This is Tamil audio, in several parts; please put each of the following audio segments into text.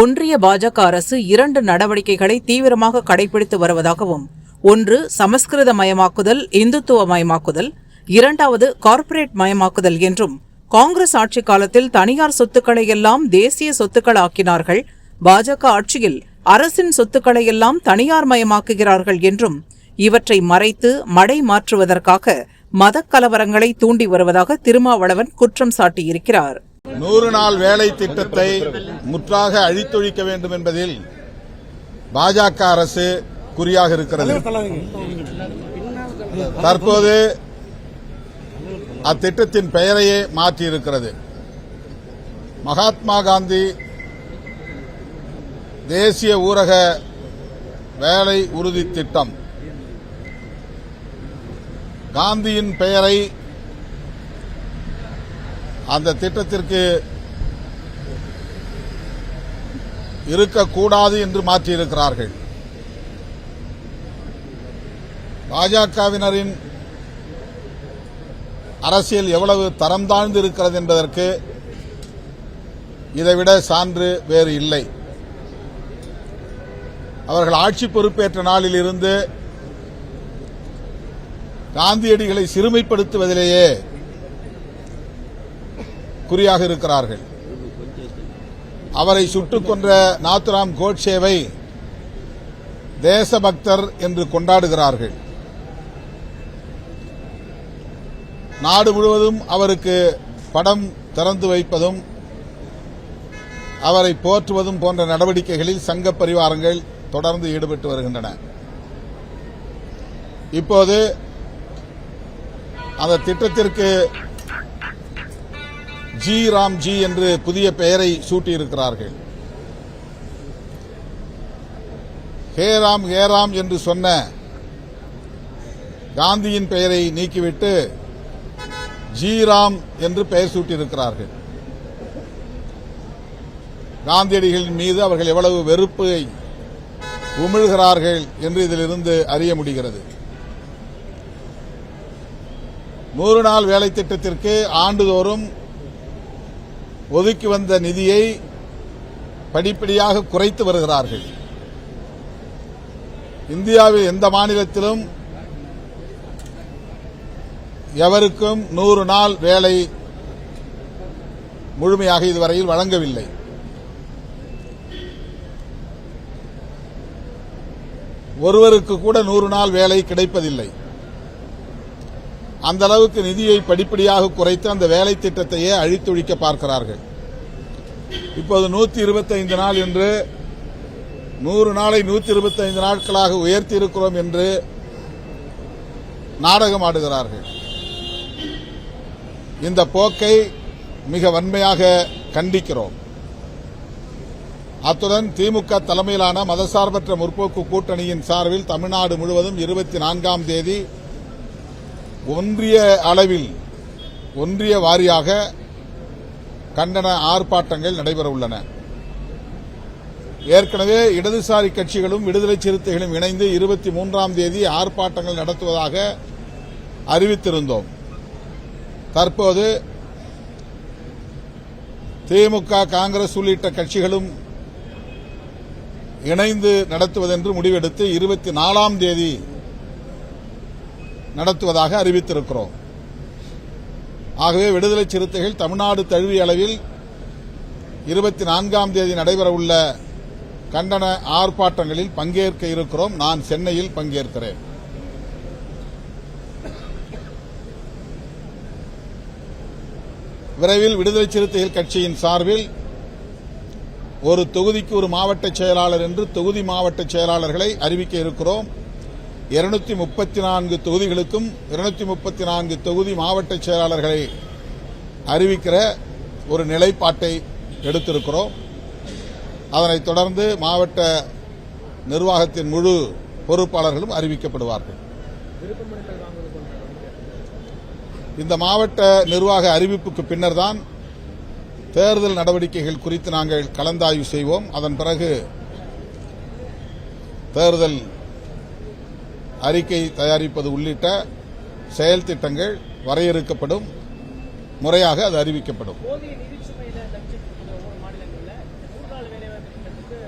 ஒன்றிய பாஜக அரசு இரண்டு நடவடிக்கைகளை தீவிரமாக கடைபிடித்து வருவதாகவும் ஒன்று சமஸ்கிருத மயமாக்குதல் இந்துத்துவ மயமாக்குதல் இரண்டாவது கார்ப்பரேட் மயமாக்குதல் என்றும் காங்கிரஸ் ஆட்சி காலத்தில் தனியார் சொத்துக்களை எல்லாம் தேசிய சொத்துக்கள் ஆக்கினார்கள் பாஜக ஆட்சியில் அரசின் சொத்துக்களை எல்லாம் தனியார் மயமாக்குகிறார்கள் என்றும் இவற்றை மறைத்து மடை மாற்றுவதற்காக மதக் கலவரங்களை தூண்டி வருவதாக திருமாவளவன் குற்றம் சாட்டியிருக்கிறார். நூறு நாள் வேலை திட்டத்தை முற்றாக அழித்தொழிக்க வேண்டும் என்பதில் பாஜக அரசு குறியாக இருக்கிறது. தற்போது அத்திட்டத்தின் பெயரையே மாற்றியிருக்கிறது. மகாத்மா காந்தி தேசிய ஊரக வேலை உறுதி திட்டம். காந்தியின் பெயரை அந்த திட்டத்திற்கு இருக்கக்கூடாது என்று மாற்றியிருக்கிறார்கள். பாஜகவினரின் அரசியல் எவ்வளவு தரம் தாழ்ந்து இருக்கிறது என்பதற்கு இதைவிட சான்று வேறு இல்லை. அவர்கள் ஆட்சி பொறுப்பேற்ற நாளில் இருந்து காந்தியடிகளை சிறுமைப்படுத்துவதிலேயே குறியாக இருக்கிறார்கள். அவரை சுட்டுக் கொன்ற நாத்துராம் கோட்சேவை தேசபக்தர் என்று கொண்டாடுகிறார்கள். நாடு முழுவதும் அவருக்கு படம் திறந்து வைப்பதும் அவரை போற்றுவதும் போன்ற நடவடிக்கைகளில் சங்க பரிவாரங்கள் தொடர்ந்து ஈடுபட்டு வருகின்றன. இப்போது அந்த திட்டத்திற்கு ஜி ராம் ஜி என்று புதிய பெயரை சூட்டியிருக்கிறார்கள். ஹே ராம் ஹே ராம் என்று சொன்ன காந்தியின் பெயரை நீக்கிவிட்டு ஜி ராம் என்று பெயர் சூட்டியிருக்கிறார்கள். காந்தியடிகளின் மீது அவர்கள் எவ்வளவு வெறுப்பை உமிழ்கிறார்கள் என்று இதிலிருந்து அறிய முடிகிறது. நூறு நாள் வேலை திட்டத்திற்கு ஆண்டுதோறும் ஒதுக்கி வந்த நிதியை படிப்படியாக குறைத்து வருகிறார்கள். இந்தியாவில் எந்த மாநிலத்திலும் எவருக்கும் நூறு நாள் வேலை முழுமையாக இதுவரையில் வழங்கவில்லை. ஒருவருக்கு கூட நூறு நாள் வேலை கிடைப்பதில்லை. அந்த அளவுக்கு நிதியை படிப்படியாக குறைத்து அந்த வேலை திட்டத்தையே அழித்தொழிக்க பார்க்கிறார்கள். இப்போது நூத்தி இருபத்தைந்து நாள் என்று நூறு நாளை நூத்தி இருபத்தைந்து நாட்களாக உயர்த்தி இருக்கிறோம் என்று நாடகம் ஆடுகிறார்கள். இந்த போக்கை மிக வன்மையாக கண்டிக்கிறோம். அத்துடன் திமுக தலைமையிலான மதசார்பற்ற முற்போக்கு கூட்டணியின் சார்பில் தமிழ்நாடு முழுவதும் இருபத்தி நான்காம் தேதி ஒன்றிய அளவில் ஒன்றிய வாரியாக கண்டன ஆர்ப்பாட்டங்கள் நடைபெற உள்ளன ஏற்கனவே இடதுசாரி கட்சிகளும் விடுதலை சிறுத்தைகளும் இணைந்து இருபத்தி மூன்றாம் தேதி ஆர்ப்பாட்டங்கள் நடத்துவதாக அறிவித்திருந்தோம். தற்போது திமுக காங்கிரஸ் உள்ளிட்ட கட்சிகளும் இணைந்து நடத்துவதென்று முடிவெடுத்து இருபத்தி நாலாம் தேதி நடத்துவதாக அறிவித்திருக்கிறோம். ஆகவே விடுதலை சிறுத்தைகள் தமிழ்நாடு தழுவிய அளவில் இருபத்தி நான்காம் தேதி நடைபெறவுள்ள கண்டன ஆர்ப்பாட்டங்களில் பங்கேற்க இருக்கிறோம். நான் சென்னையில் பங்கேற்கிறேன். விரைவில் விடுதலை சிறுத்தைகள் கட்சியின் சார்பில் ஒரு தொகுதிக்கு ஒரு மாவட்ட செயலாளர் என்று தொகுதி மாவட்ட செயலாளர்களை அறிவிக்க இருக்கிறோம். இருநூத்தி முப்பத்தி நான்கு தொகுதிகளுக்கும் இருநூத்தி முப்பத்தி நான்கு தொகுதி மாவட்ட செயலாளர்களை அறிவிக்கிற ஒரு நிலைப்பாட்டை எடுத்திருக்கிறோம். அதனைத் தொடர்ந்து மாவட்ட நிர்வாகத்தின் முழு பொறுப்பாளர்களும் அறிவிக்கப்படுவார்கள். இந்த மாவட்ட நிர்வாக அறிவிப்புக்கு பின்னர் தான் தேர்தல் நடவடிக்கைகள் குறித்து நாங்கள் கலந்தாய்வு செய்வோம். அதன் பிறகு தேர்தல் அறிக்கை தயாரிப்பது உள்ளிட்ட செயல் திட்டங்கள் வரையறுக்கப்படும் முறையாக அது அறிவிக்கப்படும். போதிய நிதி சுமையில தப்பிச்சிட்டு இருக்கிற ஒவ்வொரு மாநிலங்கள்ல நூறு நாள் வேலைவாய்ப்பு திட்டத்தை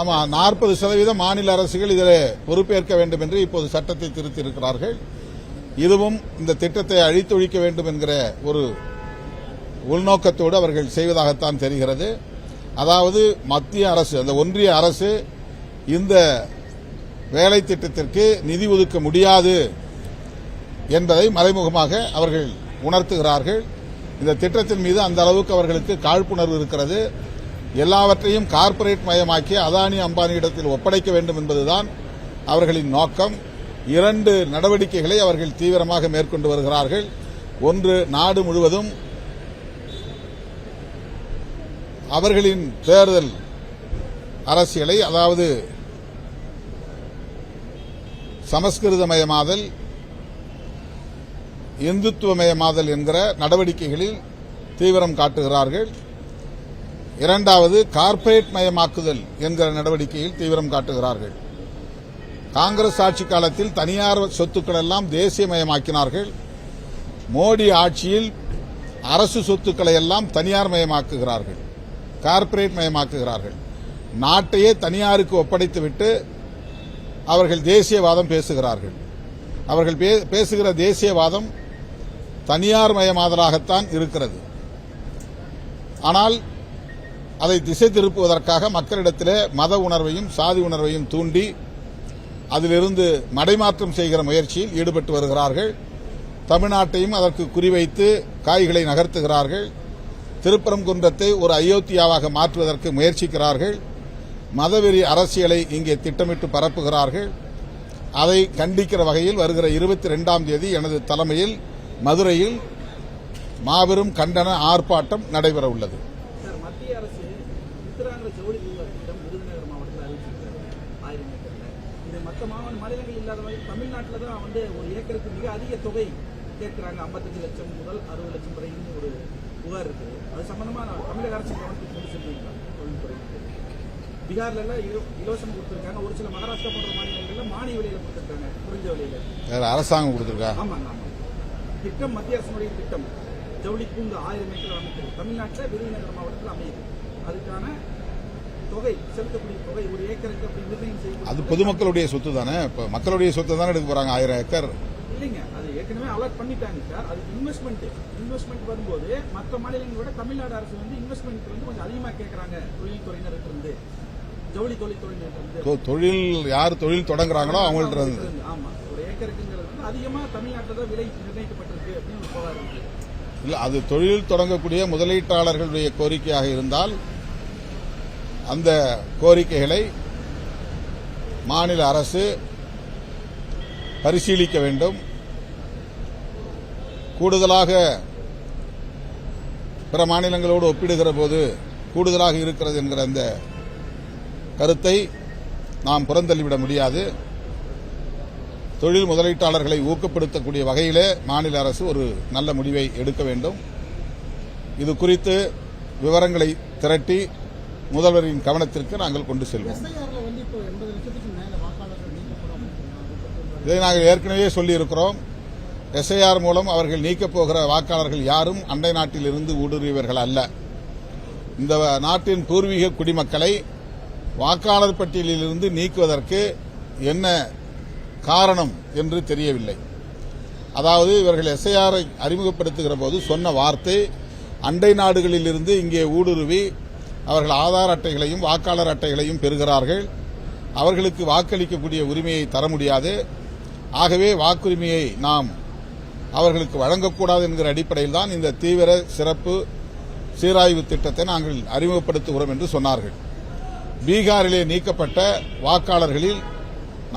ஆமா நாற்பது சதவீதம் மாநில அரசுகள் இதில் பொறுப்பேற்க வேண்டும் என்று இப்போது சட்டத்தை திருத்தி இருக்கிறார்கள் இதுவும் இந்த திட்டத்தை அழித்தொழிக்க வேண்டும் என்கிற ஒரு உள்நோக்கத்தோடு அவர்கள் செய்வதாகத்தான் தெரிகிறது. அதாவது மத்திய அரசு அந்த ஒன்றிய அரசு இந்த வேலை திட்டத்திற்கு நிதி ஒதுக்க முடியாது என்பதை மறைமுகமாக அவர்கள் உணர்த்துகிறார்கள். இந்த திட்டத்தின் மீது அந்த அளவுக்கு அவர்களுக்கு காழ்ப்புணர்வு இருக்கிறது. எல்லாவற்றையும் கார்ப்பரேட் மயமாக்கி அதானி அம்பானியிடத்தில் ஒப்படைக்க வேண்டும் என்பதுதான் அவர்களின் நோக்கம். இரண்டு நடவடிக்கைகளை அவர்கள் தீவிரமாக மேற்கொண்டு வருகிறார்கள். ஒன்று நாடு முழுவதும் அவர்களின் தேர்தல் அரசியலை அதாவது சமஸ்கிருதமயமாதல் இந்துத்துவமயமாதல் என்கிற நடவடிக்கைகளில் தீவிரம் காட்டுகிறார்கள். இரண்டாவது கார்ப்பரேட் மயமாக்குதல் என்கிற நடவடிக்கையில் தீவிரம் காட்டுகிறார்கள். காங்கிரஸ் ஆட்சி காலத்தில் தனியார் சொத்துக்கள் எல்லாம் தேசியமயமாக்கினார்கள் மோடி ஆட்சியில் அரசு சொத்துக்களை எல்லாம் தனியார் மயமாக்குகிறார்கள். கார்ப்பரேட் மயமாக்குகிறார்கள். நாட்டையே தனியாருக்கு ஒப்படைத்துவிட்டு அவர்கள் தேசியவாதம் பேசுகிறார்கள். அவர்கள் பே- பேசுகிற தேசியவாதம் தனியார் மயமாதலாகத்தான் இருக்கிறது. ஆனால் அதை திசை திருப்புவதற்காக மக்களிடத்திலே மத உணர்வையும் சாதி உணர்வையும் தூண்டி அதிலிருந்து மடைமாற்றம் செய்கிற முயற்சியில் ஈடுபட்டு வருகிறார்கள். தமிழ்நாட்டையும் அதற்கு குறிவைத்து காய்களை நகர்த்துகிறார்கள். திருப்பரங்குன்றத்தை ஒரு அயோத்தியாவாக மாற்றுவதற்கு முயற்சிக்கிறார்கள். மதவெறி அரசியலை இங்கே திட்டமிட்டு பரப்புகிறார்கள் அதை கண்டிக்கிற வகையில் வருகிற இருபத்தி ரெண்டாம் தேதி எனது தலைமையில் மதுரையில் மாபெரும் கண்டன ஆர்ப்பாட்டம் நடைபெற உள்ளது மாநிலங்கள் இல்லாத மாதிரி தமிழ்நாட்டில் தான் வந்து ஒரு ஏக்கருக்கு மிக அதிக தொகை கேட்கிறாங்க ஐம்பத்தஞ்சு லட்சம் முதல் அறுபது லட்சம் ஒரு புகார் இருக்குது அது சம்பந்தமா தமிழக அரசு கவனத்துக்கு கொண்டு செல்வீங்களா தொழில்துறை பீகார்ல இலவசம் கொடுத்துருக்காங்க. ஒரு சில மகாராஷ்டிரா போன்ற மாநிலங்கள்ல மானிய விலையில கொடுத்துருக்காங்க குறைஞ்ச விலையில. வேற அரசாங்கம் கொடுத்திருக்கா? ஆமாங்க ஆமாம் திட்டம் மத்திய அரசுடைய திட்டம். ஜவுளி பூங்கா ஆயிரம் ஏக்கர் அமைக்கிறது. தமிழ்நாட்டில் விருதுநகர் மாவட்டத்தில் அமையுது. அதுக்கான தொகை செலுத்தக்கூடிய தொகை ஒரு ஏக்கருக்கு அப்படி நிர்ணயம் செய்யப்படும் அது பொதுமக்களுடைய சொத்து தானே? இப்ப மக்களுடைய சொத்து தானே எடுக்க போறாங்க ஆயிரம் ஏக்கர்? இல்லைங்க. அது ஏற்கனவே அலாட் பண்ணிட்டாங்க சார். அது இன்வெஸ்ட்மெண்ட் இன்வெஸ்ட்மெண்ட் வரும்போது மற்ற மாநிலங்களை விட தமிழ்நாடு அரசு வந்து இன்வெஸ்ட்மெண்ட் வந்து கொஞ்சம் அதிகமாக கேட்குறாங்க தொழில்துறையினருக்கு இருந்து. தொழில் யார் தொழில் தொடங்குறாங்களோ அவங்கள்ட்ட இருந்து. இல்ல அது தொழில் தொடங்கக்கூடிய முதலீட்டாளர்களுடைய கோரிக்கையாக இருந்தால் அந்த கோரிக்கைகளை மாநில அரசு பரிசீலிக்க வேண்டும். கூடுதலாக பிற மாநிலங்களோடு ஒப்பிடுகிற போது கூடுதலாக இருக்கிறது என்கிற அந்த கருத்தை நாம் புறந்தள்ளிவிட முடியாது. தொழில் முதலீட்டாளர்களை ஊக்கப்படுத்தக்கூடிய வகையிலே மாநில அரசு ஒரு நல்ல முடிவை எடுக்க வேண்டும். இது குறித்து விவரங்களை திரட்டி முதல்வரின் கவனத்திற்கு நாங்கள் கொண்டு செல்வோம். இதை நாங்கள் ஏற்கனவே சொல்லியிருக்கிறோம். எஸ்ஐஆர் மூலம் அவர்கள் நீக்கப் போகிற வாக்காளர்கள் யாரும் அண்டை நாட்டில் இருந்து ஊடுருவியவர்கள் அல்ல. இந்த நாட்டின் பூர்வீக குடிமக்களை வாக்காளர் பட்டியலிலிருந்து நீக்குவதற்கு என்ன காரணம் என்று தெரியவில்லை. அதாவது இவர்கள் எஸ்ஐஆரை அறிமுகப்படுத்துகிற போது சொன்ன வார்த்தை அண்டை நாடுகளிலிருந்து இங்கே ஊடுருவி அவர்கள் ஆதார் அட்டைகளையும் வாக்காளர் அட்டைகளையும் பெறுகிறார்கள். அவர்களுக்கு வாக்களிக்கக்கூடிய உரிமையை தர முடியாது. ஆகவே வாக்குரிமையை நாம் அவர்களுக்கு வழங்கக்கூடாது என்கிற அடிப்படையில் தான் இந்த தீவிர சிறப்பு சீராய்வு திட்டத்தை நாங்கள் அறிமுகப்படுத்துகிறோம் என்று சொன்னார்கள். பீகாரிலே நீக்கப்பட்ட வாக்காளர்களில்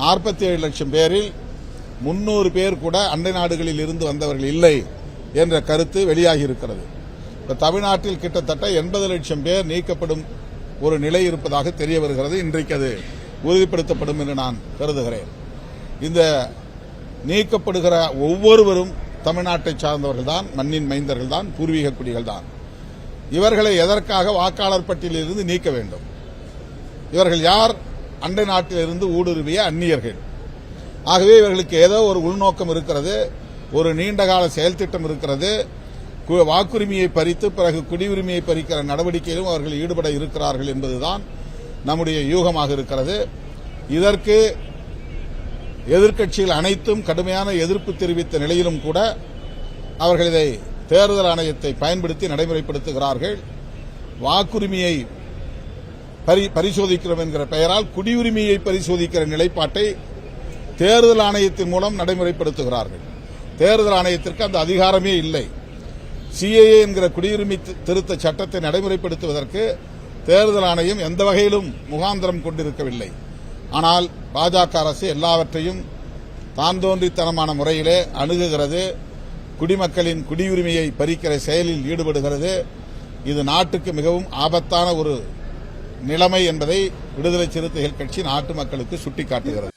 நாற்பத்தி ஏழு லட்சம் பேரில் முன்னூறு பேர் கூட அண்டை நாடுகளில் இருந்து வந்தவர்கள் இல்லை என்ற கருத்து வெளியாகி இருக்கிறது தமிழ்நாட்டில் கிட்டத்தட்ட எண்பது லட்சம் பேர் நீக்கப்படும் ஒரு நிலை இருப்பதாக தெரிய வருகிறது. இன்றைக்கு அது உறுதிப்படுத்தப்படும் என்று நான் கருதுகிறேன். இந்த நீக்கப்படுகிற ஒவ்வொருவரும் தமிழ்நாட்டை சார்ந்தவர்கள் தான் மண்ணின் மைந்தர்கள் தான் பூர்வீக குடிகள் தான். இவர்களை எதற்காக வாக்காளர் பட்டியலிலிருந்து நீக்க வேண்டும்? இவர்கள் யார்? அண்டை நாட்டிலிருந்து ஊடுருவிய அந்நியர்கள். ஆகவே இவர்களுக்கு ஏதோ ஒரு உள்நோக்கம் இருக்கிறது ஒரு நீண்டகால செயல்திட்டம் இருக்கிறது. கு- வாக்குரிமையை பறித்து பிறகு குடியுரிமையை பறிக்கிற நடவடிக்கையிலும் அவர்கள் ஈடுபட இருக்கிறார்கள் என்பதுதான் நம்முடைய யூகமாக இருக்கிறது. இதற்கு எதிர்க்கட்சிகள் அனைத்தும் கடுமையான எதிர்ப்பு தெரிவித்த நிலையிலும் கூட அவர்கள் இதை தேர்தல் ஆணையத்தை பயன்படுத்தி நடைமுறைப்படுத்துகிறார்கள். வாக்குரிமையை பரி பரிசோதிக்கிறோம் என்கிற பெயரால் குடியுரிமையை பரிசோதிக்கிற நிலைப்பாட்டை தேர்தல் ஆணையத்தின் மூலம் நடைமுறைப்படுத்துகிறார்கள். தேர்தல் ஆணையத்திற்கு அந்த அதிகாரமே இல்லை. சிஏஏ என்கிற குடியுரிமை திருத்த சட்டத்தை நடைமுறைப்படுத்துவதற்கு தேர்தல் ஆணையம் எந்த வகையிலும் முகாந்திரம் கொண்டிருக்கவில்லை. ஆனால் பாஜக அரசு எல்லாவற்றையும் தான் தோன்றித்தனமான முறையிலே அணுகுகிறது. குடிமக்களின் குடியுரிமையை பறிக்கிற செயலில் ஈடுபடுகிறது. இது நாட்டுக்கு மிகவும் ஆபத்தான ஒரு நிலைமை என்பதை விடுதலை சிறுத்தைகள் கட்சி நாட்டு மக்களுக்கு சுட்டிக்காட்டுகிறது.